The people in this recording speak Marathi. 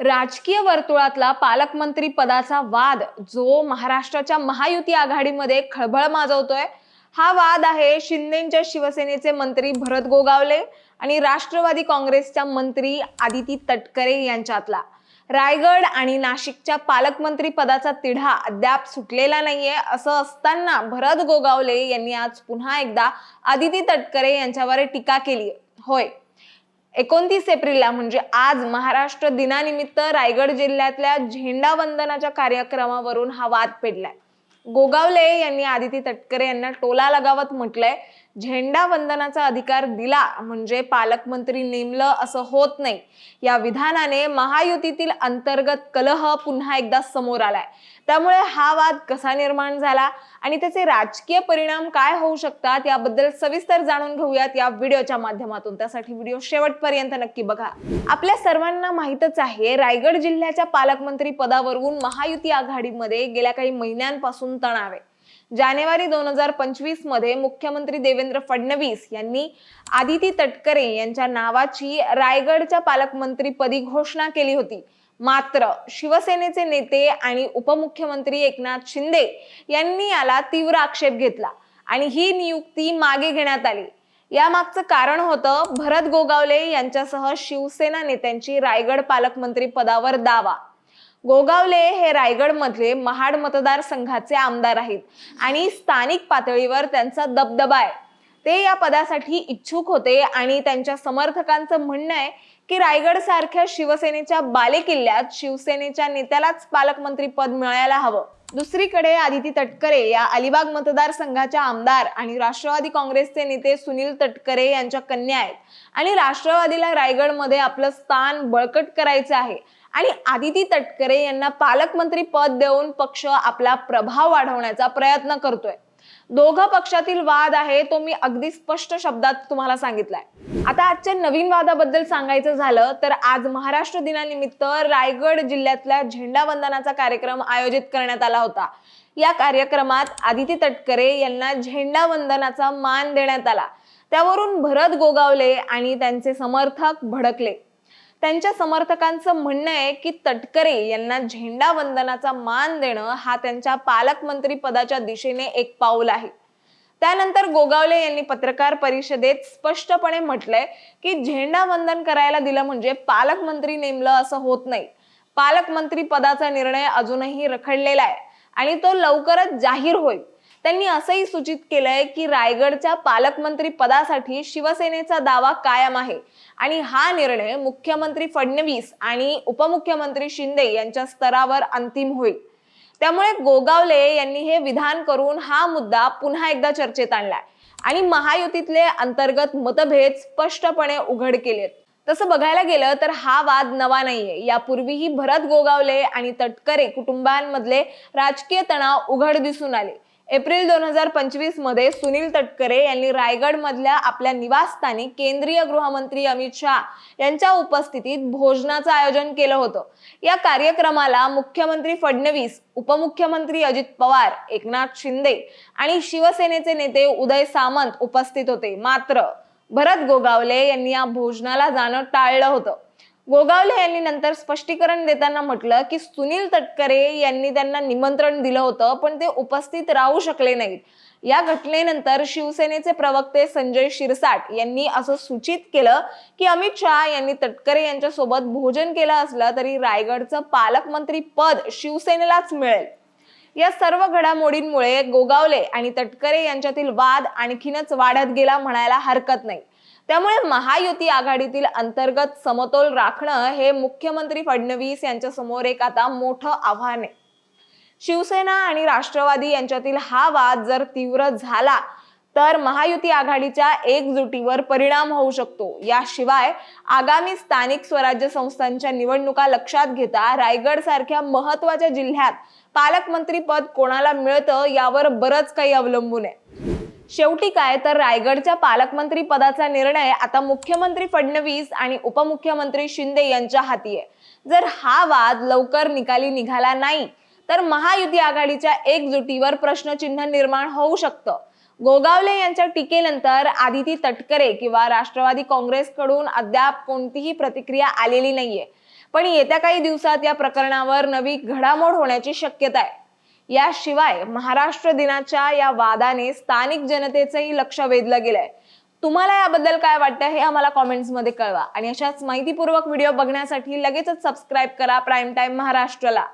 राजकीय वर्तुळातला पालकमंत्री पदाचा वाद जो महाराष्ट्राच्या महायुती आघाडीमध्ये खळबळ माजवतोय हा वाद आहे शिंदेच्या शिवसेनेचे मंत्री भरत गोगावले आणि राष्ट्रवादी काँग्रेसच्या मंत्री आदिती तटकरे यांच्यातला. रायगड आणि नाशिकच्या पालकमंत्री पदाचा तिढा अद्याप सुटलेला नाहीये असं असताना भरत गोगावले यांनी आज पुन्हा एकदा आदिती तटकरे यांच्यावर टीका केली होय. एकोणतीस एप्रिलला म्हणजे आज महाराष्ट्र दिनानिमित्त रायगड जिल्ह्यातल्या झेंडा वंदनाच्या कार्यक्रमावरून हा वाद पेडलाय गोगावले यांनी आदिती तटकरे यांना टोला लगावत म्हटलंय झेंडा वंदनाचा अधिकार दिला म्हणजे पालकमंत्री नेमलं असं होत नाही. या विधानाने महायुतीतील अंतर्गत कलह पुन्हा एकदा समोर आलाय. त्यामुळे हा वाद कसा निर्माण झाला आणि त्याचे राजकीय परिणाम काय होऊ शकतात याबद्दल सविस्तर जाणून घेऊयात या व्हिडिओच्या माध्यमातून. त्यासाठी व्हिडिओ शेवटपर्यंत नक्की बघा. आपल्या सर्वांना माहीतच आहे रायगड जिल्ह्याच्या पालकमंत्री पदावरून महायुती आघाडीमध्ये गेल्या काही महिन्यांपासून तणाव आहे. जानेवारी दोन हजार पंचवीसमध्ये मुख्यमंत्री देवेंद्र फडणवीस यांनी आदिती तटकरे यांच्या नावाची रायगडच्या पालकमंत्रीपदी घोषणा केली होती. मात्र शिवसेनेचे नेते आणि उपमुख्यमंत्री एकनाथ शिंदे यांनी याला तीव्र आक्षेप घेतला आणि ही नियुक्ती मागे घेण्यात आली. यामागचं कारण होतं भरत गोगावले यांच्यासह शिवसेना नेत्यांची रायगड पालकमंत्री पदावर दावा. गोगावले हे रायगडमधले महाड मतदारसंघाचे आमदार आहेत. आणि स्थानिक पातळीवर त्यांचा दबदबा आहे. ते या पदासाठी इच्छुक होते आणि त्यांच्या समर्थकांचं म्हणणं आहे की रायगड सारख्या शिवसेनेच्या बालेकिल्ल्यात शिवसेनेच्या नेत्यालाच पालकमंत्री पद मिळायला हवं. दुसरीकडे आदिती तटकरे या अलिबाग मतदारसंघाच्या आमदार आणि राष्ट्रवादी काँग्रेसचे नेते सुनील तटकरे यांच्या कन्या आहेत. आणि राष्ट्रवादीला रायगडमध्ये आपलं स्थान बळकट करायचं आहे. आणि आदिती तटकरे यांना पालकमंत्री पद देऊन पक्ष आपला प्रभाव वाढवण्याचा प्रयत्न करतोय. दोघं पक्षातील वाद आहे तो मी अगदी स्पष्ट शब्दात तुम्हाला सांगितलाय. आता आजच्या नवीन वादाबद्दल सांगायचं झालं तर आज महाराष्ट्र दिनानिमित्त रायगड जिल्ह्यातल्या झेंडा वंदनाचा कार्यक्रम आयोजित करण्यात आला होता. या कार्यक्रमात आदिती तटकरे यांना झेंडा वंदनाचा मान देण्यात आला. त्यावरून भरत गोगावले आणि त्यांचे समर्थक भडकले. त्यांच्या समर्थकांचं म्हणणं आहे की तटकरे यांना झेंडा वंदनाचा मान देणं हा त्यांच्या पालकमंत्री पदाच्या दिशेने एक पाऊल आहे. त्यानंतर गोगावले यांनी पत्रकार परिषदेत स्पष्टपणे म्हटलंय की झेंडा वंदन करायला दिलं म्हणजे पालकमंत्री नेमलं असं होत नाही. पालकमंत्री पदाचा निर्णय अजूनही रखडलेला आहे आणि तो लवकरच जाहीर होईल. त्यांनी असंही सूचित केलंय की रायगडच्या पालकमंत्री पदासाठी शिवसेनेचा दावा कायम आहे. आणि हा निर्णय मुख्यमंत्री फडणवीस आणि उपमुख्यमंत्री शिंदे यांच्या स्तरावर अंतिम होईल. त्यामुळे गोगावले यांनी हे विधान करून हा मुद्दा पुन्हा एकदा चर्चेत आणलाय. आणि महायुतीतले अंतर्गत मतभेद स्पष्टपणे उघड केलेत. तसं बघायला गेलं तर हा वाद नवा नाहीये. यापूर्वीही भरत गोगावले आणि तटकरे कुटुंबांमधले राजकीय तणाव उघड दिसून आले. एप्रिल दोन हजार पंचवीसमध्ये सुनील तटकरे यांनी रायगडमधल्या आपल्या निवासस्थानी केंद्रीय गृहमंत्री अमित शहा यांच्या उपस्थितीत भोजनाचं आयोजन केलं होतं. या कार्यक्रमाला मुख्यमंत्री फडणवीस उपमुख्यमंत्री अजित पवार एकनाथ शिंदे आणि शिवसेनेचे नेते उदय सामंत उपस्थित होते. मात्र भरत गोगावले यांनी या भोजनाला जाणं टाळलं होतं. गोगावले यांनी नंतर स्पष्टीकरण देताना म्हटलं की सुनील तटकरे यांनी त्यांना निमंत्रण दिलं होतं पण ते उपस्थित राहू शकले नाहीत. या घटनेनंतर शिवसेनेचे प्रवक्ते संजय शिरसाट यांनी असं सूचित केलं की अमित शहा यांनी तटकरे यांच्यासोबत भोजन केलं असलं तरी रायगडचं पालकमंत्री पद शिवसेनेलाच मिळेल. या सर्व घडामोडींमुळे गोगावले आणि तटकरे यांच्यातील वाद आणखीनच वाढत गेला म्हणायला हरकत नाही. त्यामुळे महायुती आघाडीतील अंतर्गत समतोल राखणं हे मुख्यमंत्री फडणवीस यांच्या समोर एक आता मोठं आव्हान आहे. शिवसेना आणि राष्ट्रवादी यांच्यातील हा वाद जर तीव्र झाला तर महायुती आघाडीच्या एकजुटीवर परिणाम होऊ शकतो. याशिवाय आगामी स्थानिक स्वराज्य संस्थांच्या निवडणुका लक्षात घेता रायगड सारख्या महत्त्वाच्या जिल्ह्यात पालकमंत्री पद कोणाला मिळतं यावर बरंच काही अवलंबून आहे. शेवटी काय? तर रायगडच्या पालकमंत्री पदाचा निर्णय आता मुख्यमंत्री फडणवीस आणि उपमुख्यमंत्री शिंदे यांच्या हाती आहे. जर हा वाद लवकर निकाली निघाला नाही तर महायुती आघाडीच्या एकजुटीवर प्रश्नचिन्ह निर्माण होऊ शकतं. गोगावले यांच्या टीकेनंतर आदिती तटकरे किंवा राष्ट्रवादी काँग्रेसकडून अद्याप कोणतीही प्रतिक्रिया आलेली नाहीये. पण येत्या काही दिवसात या प्रकरणावर नवी घडामोड होण्याची शक्यता आहे. याशिवाय महाराष्ट्र दिनाच्या या वादाने स्थानिक जनतेचंही लक्ष वेधलं गेलंय. तुम्हाला याबद्दल काय वाटतं हे आम्हाला कॉमेंट्समध्ये कळवा. आणि अशाच माहितीपूर्वक व्हिडिओ बघण्यासाठी लगेचच सबस्क्राईब करा प्राईम टाईम महाराष्ट्रला.